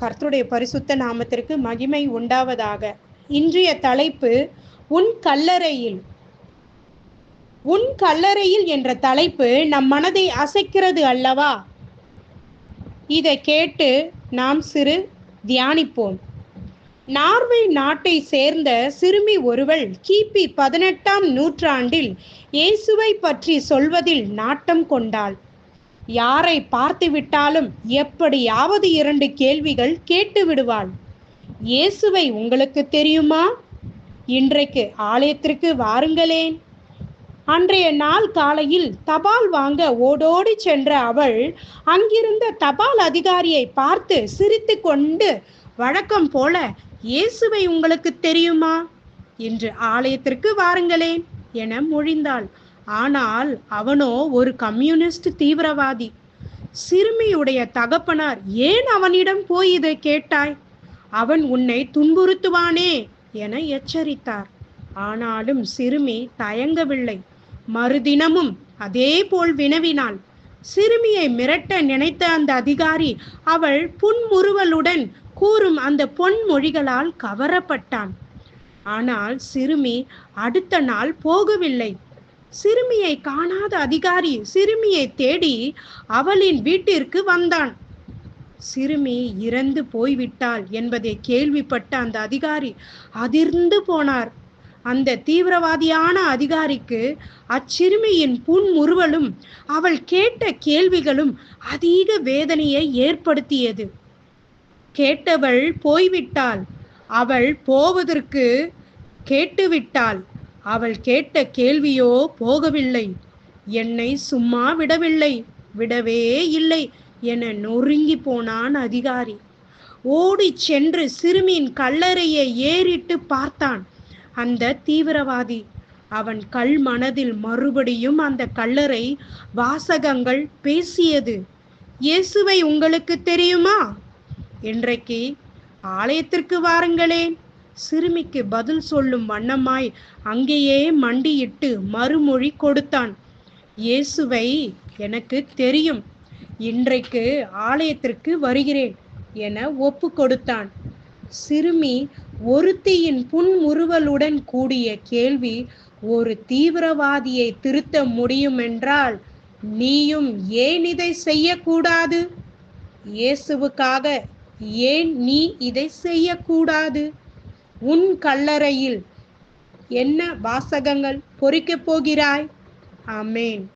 கர்த்தருடைய பரிசுத்த நாமத்திற்கு மகிமை உண்டாவதாக. இன்றைய தலைப்பு உன் கல்லறையில் உன் கல்லறையில் என்ற தலைப்பு நம் மனதை அசைக்கிறது அல்லவா? இதை கேட்டு நாம் சிறு தியானிப்போம். நார்வே நாட்டை சேர்ந்த சிறுமி ஒருவள் கிபி பதினெட்டாம் நூற்றாண்டில் இயேசுவை பற்றி சொல்வதில் நாட்டம் கொண்டாள். யாரை பார்த்து விட்டாலும் எப்படியாவது இரண்டு கேள்விகள் கேட்டு விடுவாள். இயேசுவை உங்களுக்கு தெரியுமா? இன்றைக்கு ஆலயத்திற்கு வாருங்களேன். அன்றைய நாள் காலையில் தபால் வாங்க ஓடோடி சென்ற அவள் அங்கிருந்த தபால் அதிகாரியை பார்த்து சிரித்து கொண்டு வழக்கம் போல இயேசுவை உங்களுக்கு தெரியுமா? என்று ஆலயத்திற்கு வாருங்களேன் என மொழிந்தாள். ஆனால் அவனோ ஒரு கம்யூனிஸ்ட் தீவிரவாதி. சிறுமியுடைய தகப்பனார் ஏன் அவனிடம் போய் இதை கேட்டாய்? அவன் உன்னை துன்புறுத்துவானே என எச்சரித்தார். ஆனாலும் சிறுமி தயங்கவில்லை. மறுதினமும் அதே போல் வினவினாள். சிறுமியை மிரட்ட நினைத்த அந்த அதிகாரி அவள் புன்முறுவலுடன் கூறும் அந்த பொன்மொழிகளால் கவரப்பட்டான். ஆனால் சிறுமி அடுத்த நாள் போகவில்லை. சிறுமியை காணாத அதிகாரி சிறுமியை தேடி அவளின் வீட்டிற்கு வந்தான். சிறுமி இறந்து போய்விட்டாள் என்பதை கேள்விப்பட்ட அந்த அதிகாரி அதிர்ந்து போனார். அந்த தீவிரவாதியான அதிகாரிக்கு அச்சிறுமியின் புன்முறுவலும் அவள் கேட்ட கேள்விகளும் அதிக வேதனையை ஏற்படுத்தியது. கேட்டவள் போய்விட்டாள். அவள் போவதற்கு கேட்டுவிட்டாள். அவள் கேட்ட கேள்வியோ போகவில்லை. என்னை சும்மா விடவில்லை. விடவே இல்லை என நொறுங்கி போனான் அதிகாரி. ஓடி சென்று சிறுமியின் கல்லறையை ஏறிட்டு பார்த்தான். அந்த தீவிரவாதி. அவன் கல் மனதில் மறுபடியும் அந்த கல்லறை வாசகங்கள் பேசியது. இயேசுவை உங்களுக்கு தெரியுமா? இன்றைக்கு ஆலயத்திற்கு வாருங்களேன். சிறுமிக்கு பதில் சொல்லும் வண்ணமாய் அங்கேயே மண்டியிட்டு மறுமொழி கொடுத்தான். இயேசுவை எனக்கு தெரியும். இன்றைக்கு ஆலயத்திற்கு வருகிறேன் என ஒப்பு கொடுத்தான். சிறுமி ஒருத்தியின் புன்முறுவலுடன் கூடிய கேள்வி ஒரு தீவிரவாதியை திருத்த முடியுமென்றால் நீயும் ஏன் இதை செய்யக்கூடாது? இயேசுவுக்காக ஏன் நீ இதை செய்யக்கூடாது? உன் கல்லறையில் என்ன வாசகங்கள் பொறிக்கப் போகிறாய்? ஆமேன்.